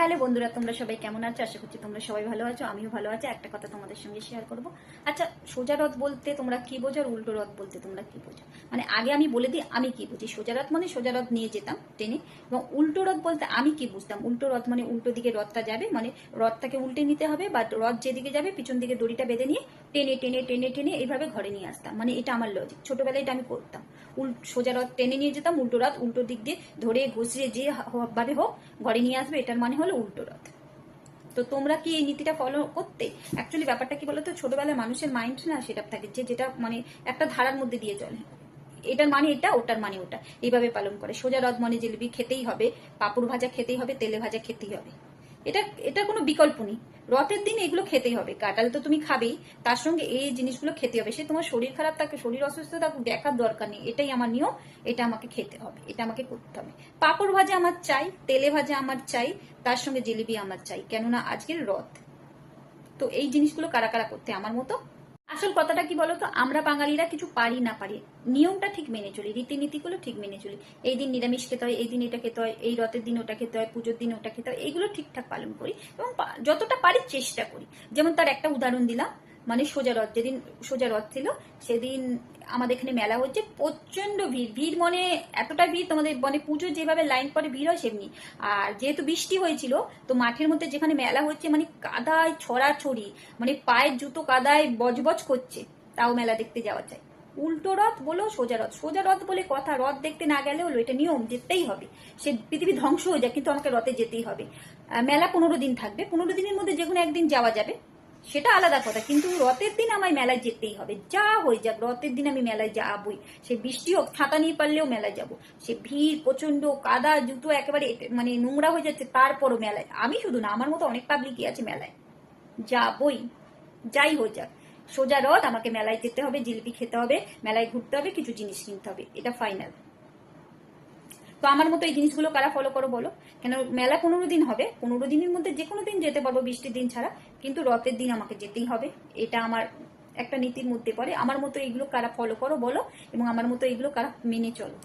Hello বন্ধুরা, তোমরা সবাই কেমন আছো? আশা করছি তোমরা সবাই ভালো আছো, আমিও ভালো আছি। একটা কথা তোমাদের সঙ্গে শেয়ার করব। আচ্ছা সোজা রথ বলতে তোমরা কি বোঝো আর উল্টো রথ বলতে তোমরা কি বোঝো? মানে আগে আমি বলে দিই, আমি কি বুঝি? সোজা রথ মানে সোজা রথ নিয়ে যেতাম ট্রেনে এবং উল্টো রথ বলতে আমি কি বুঝতাম? উল্টো রথ মানে উল্টো দিকে রথটা যাবে মানে রথটাকে উল্টে নিতে হবে বা রথ যেদিকে যাবে, পিছন দিকে দড়িটা বেঁধে নিয়ে টেনে টেনে টেনে টেনে এইভাবে ঘরে নিয়ে আসতাম। মানে এটা আমার লজিক ছোটবেলায় এটা আমি করতাম। সোজা রথ টেনে নিয়ে যেতাম, উল্টো রথ উল্টো দিক দিয়ে ধরে ঘুষিয়ে যে ভাবে হোক, ঘরে নিয়ে আসবে, এটার মানে হলো উল্টো রথ। তো তোমরা কি এই নীতিটা ফলো করতে? অ্যাকচুয়ালি ব্যাপারটা কি বলতো? ছোটবেলায় মানুষের মাইন্ড না সেটা থাকে যে, যেটা মানে একটা ধারার মধ্যে দিয়ে চলে। এটার মানে এটা, ওটার মানে ওটা। এইভাবে পালন করে। সোজা রথ মানে জিলিপি খেতেই হবে। পাপড় ভাজা খেতেই হবে, তেলে ভাজা খেতেই হবে। এটা এটা কোনো বিকল্প নেই। রথের দিন এগুলো খেতেই হবে। কাটাল তো তুমি খাবেই, তার সঙ্গে এই জিনিসগুলো খেতে হবে। সে তোমার শরীর খারাপ থাকে, শরীর অসুস্থ থাকুক, দেখার দরকার নেই। এটাই আমার নিয়ম, এটা আমাকে খেতে হবে, এটা আমাকে করতে হবে। পাপড় ভাজা আমার চাই, তেলে ভাজা আমার চাই, তার সঙ্গে জিলিপি আমার চাই, কেননা আজকের রথ। তো এই জিনিসগুলো কারা কারা করতে, আমার মতো? আসল কথাটা কি বলতো? আমরা বাঙালিরা কিছু পারি না পারি। নিয়মটা ঠিক মেনে চলি, রীতিনীতিগুলো ঠিক মেনে চলি। এই দিন নিরামিষ খেতে হয়, এই দিন এটা খেতে হয়, এই রথের দিন ওটা খেতে হয়, পুজোর দিন ওটা খেতে হয়, এইগুলো ঠিকঠাক পালন করি এবং যতটা পারি চেষ্টা করি। যেমন তার একটা উদাহরণ দিলাম মানে সোজা রথ, যেদিন সোজা রথ ছিল, সেদিন আমাদের এখানে মেলা হচ্ছে প্রচণ্ড ভিড়। ভিড় মনে এতটা ভিড়, তোমাদের মানে পুজো যেভাবে লাইন পরে ভিড় হয় সেমনি। আর যেহেতু বৃষ্টি হয়েছিল, তো মাঠের মধ্যে যেখানে মেলা হচ্ছে মানে কাদায় ছড়াছড়ি মানে পায়ের জুতো কাদায় বজবজ করছে, তাও মেলা দেখতে যাওয়া চাই উল্টো রথ বলো, সোজা রথ। সোজা রথ বলে কথা, রথ দেখতে না গেলে হলো এটা নিয়ম, যেতেই হবে। সে পৃথিবী ধ্বংস হয়ে যায় কিন্তু আমাকে রথে যেতেই হবে। মেলা পনেরো দিন থাকবে। পনেরো দিনের মধ্যে যে কোনো একদিন যাওয়া যাবে। সেটা আলাদা কথা। কিন্তু রথের দিন আমায় মেলায় যেতেই হবে। যা হয়ে যাক, রথের দিন আমি মেলায় যাবই। সে বৃষ্টি হোক, ছাতা নিয়ে পারলেও মেলায় যাব। সে ভিড় প্রচণ্ড কাদা, জুতো একেবারে মানে নোংরা হয়ে যাচ্ছে, তারপরও মেলায়। আমি শুধু না, আমার মতো অনেক পাবলিকই আছে মেলায়। যাবই। যাই হয়ে যাক। সোজা রথ, আমাকে মেলায় যেতে হবে, জিলিপি খেতে হবে, মেলায় ঘুরতে হবে, কিছু জিনিস কিনতে হবে। এটা ফাইনাল তো আমার মতো এই জিনিসগুলো কারা ফলো করো বলো? কেন মেলা পনেরো দিন হবে, পনেরো দিনের মধ্যে যে কোনো দিন যেতে পারব বৃষ্টির দিন ছাড়া। কিন্তু রথের দিন আমাকে যেতেই হবে, এটা আমার একটা নীতির মধ্যে পড়ে। আমার মতো এইগুলো কারা ফলো করো বলো, এবং আমার মতো এইগুলো কারা মেনে চলো।